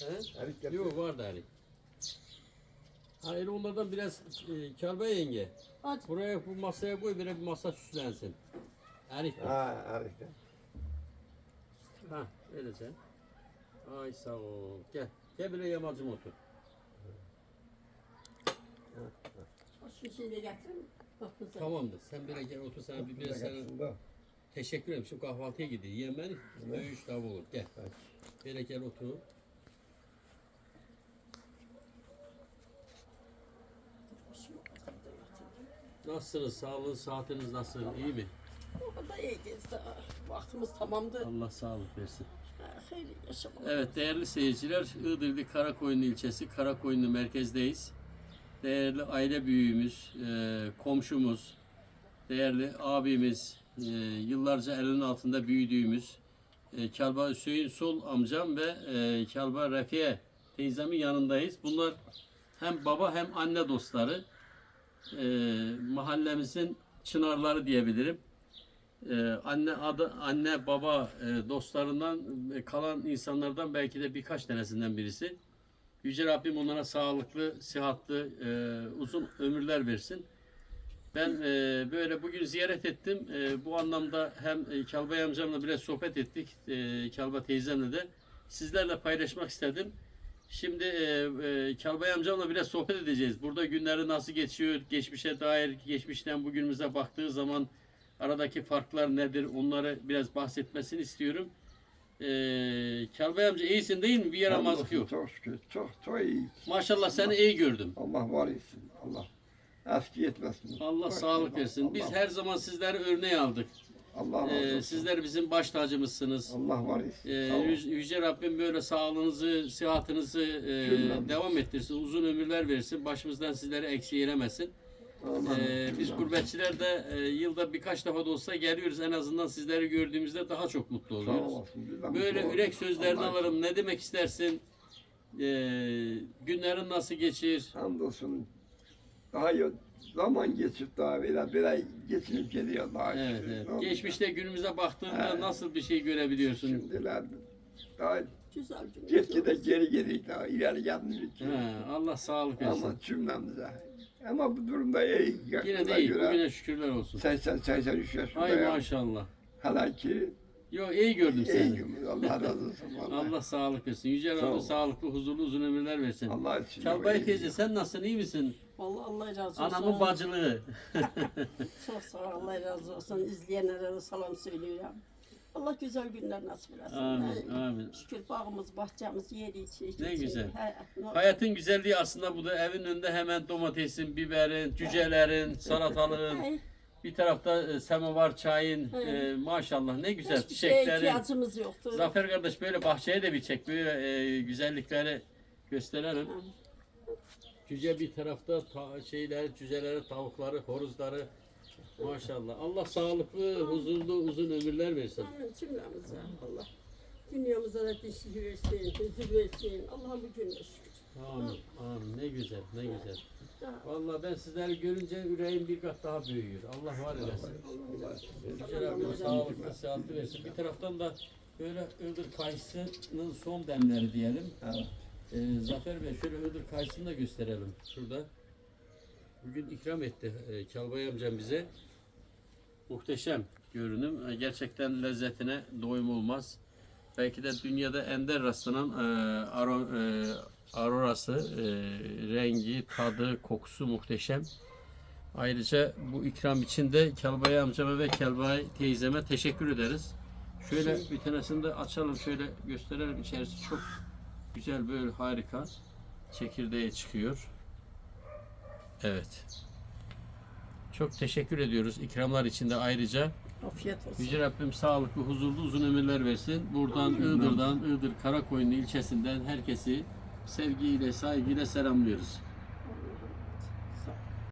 He? Erik getir. Yok var da erik. Hayır onlardan biraz e, Kalbe yenge. Hadi. Buraya bu masaya koy böyle bir masa süslensin. Erik de. Ha erik de. Ha öyle sen. Ay sağ ol. Gel. Gel böyle yamacım otur. Şu şimdi getirin. Bak kızım. Tamamdır. Sen böyle gel otur sana bir biraz sana de. teşekkür ederim. Şu kahvaltıya gidiyor. Yemen dövüş tavuğu olur. Gel. Böyle gel otur. Nasılsınız? Sağlığınız, saatiniz nasıl? İyi mi? O da iyiyiz daha. Vaktimiz tamamdı. Allah sağlık versin. Ha, Hayır yaşamalı. Evet değerli seyirciler, Iğdırlı Karakoyunlu ilçesi Karakoyunlu merkezdeyiz. Değerli aile büyüğümüz, e, komşumuz, değerli abimiz, e, yıllarca elinin altında büyüdüğümüz e, Kalba Hüseyin Sol amcam ve e, Kalba Refiye teyzemin yanındayız. Bunlar hem baba hem anne dostları. E, mahallemizin çınarları diyebilirim. Ee, anne adı anne baba e, dostlarından e, kalan insanlardan belki de birkaç tanesinden birisi. Yüce Rabbim onlara sağlıklı, sıhhatli, e, uzun ömürler versin. Ben e, böyle bugün ziyaret ettim. E, bu anlamda hem e, amcamla biraz sohbet ettik. E, Kalba teyzemle de sizlerle paylaşmak istedim. Şimdi e, e, Kalbay amcamla biraz sohbet edeceğiz. Burada günleri nasıl geçiyor, geçmişe dair, geçmişten bugünümüze baktığı zaman aradaki farklar nedir onları biraz bahsetmesini istiyorum. Ee, Kalbay amca iyisin değil mi? Bir yaramazlık yok. Çok şükür. Çok çok iyi. Maşallah seni iyi gördüm. Allah var etsin. Allah eski etmesin. Allah Çok sağlık Allah, versin. Biz Allah, her zaman sizleri örneğe aldık. Allah razı olsun. sizler bizim baş tacımızsınız. Allah var ol. Yüce Rabbim böyle sağlığınızı, sıhhatinizi e, Cümlemiz. devam ettirsin. Uzun ömürler versin. Başımızdan sizleri eksiyemesin. Amin. Ee, biz gurbetçiler de e, yılda birkaç defa da olsa geliyoruz. En azından sizleri gördüğümüzde daha çok mutlu oluyoruz. olasın. Böyle mutlu yürek olduk. sözlerini Allah alırım. Ne demek istersin? Ee, günlerin nasıl geçir? Hamdolsun. Daha iyi zaman geçip daha böyle böyle geçinip geliyor daha. Evet, şükür. evet. Geçmişte günümüze baktığında Evet. nasıl bir şey görebiliyorsun? Şimdiler daha Güzel gitgide geri geri daha ileri gelmiyor. He, Allah sağlık versin. Ama cümlemize. Ama bu durumda iyi. Yine de iyi. Bugüne şükürler olsun. 80-83 yaşında Ay ya. maşallah. Hala ki Yok iyi gördüm iyi seni. gün. Allah razı olsun. vallahi. Allah sağlık versin. Yüce Rabbim sağlıklı, huzurlu, uzun ömürler versin. Allah için. Çalbay iyi. teyze sen nasılsın? iyi misin? Vallahi Allah razı olsun. Anamın bacılığı. Çok sağ ol. Allah razı olsun. İzleyenlere de selam söylüyorum. Allah güzel günler nasip etsin. Amin, amin. Şükür bağımız, bahçemiz, yeri içi. içi, Ne güzel. He, Hayatın güzelliği aslında bu da evin önünde hemen domatesin, biberin, cücelerin, salatalığın, bir tarafta e, semovar çayın, e, maşallah ne güzel Hiçbir çiçeklerin. ihtiyacımız yoktu. Zafer kardeş böyle bahçeye de bir çek, böyle e, güzellikleri gösterelim. Ha. Cüce bir tarafta ta, şeyler, cüceleri, tavukları, horozları. Maşallah. Allah sağlıklı, huzurlu, uzun ömürler versin. Amin cümlemize Allah. Dünyamıza da dişi versin, huzur versin. Allah'ın bu gününe şükür. Amin. Amin. Ne güzel, ne güzel. Vallahi ben sizleri görünce yüreğim bir kat daha büyüyor. Allah var eylesin. Allah Yüce Rabbim sağlıklı, sıhhatli versin. Bir taraftan da böyle Iğdır kayısının son demleri diyelim. Evet. Ee, Zafer Bey şöyle Iğdır kayısını gösterelim şurada. Bugün ikram etti e, Kalbay amcam bize. Muhteşem görünüm. E, gerçekten lezzetine doyum olmaz. Belki de dünyada ender rastlanan e, aro, e, arorası, e, rengi, tadı, kokusu muhteşem. Ayrıca bu ikram için de Kelbay amcama ve Kelbay teyzeme teşekkür ederiz. Şöyle bir tanesini de açalım, şöyle gösterelim. İçerisi çok güzel, böyle harika. Çekirdeğe çıkıyor. Evet. Çok teşekkür ediyoruz ikramlar için de ayrıca. Afiyet olsun. Yüce Rabbim sağlıklı, huzurlu, uzun ömürler versin. Buradan Iğdır'dan, Iğdır Karakoyunlu ilçesinden herkesi sevgiyle, saygıyla selamlıyoruz.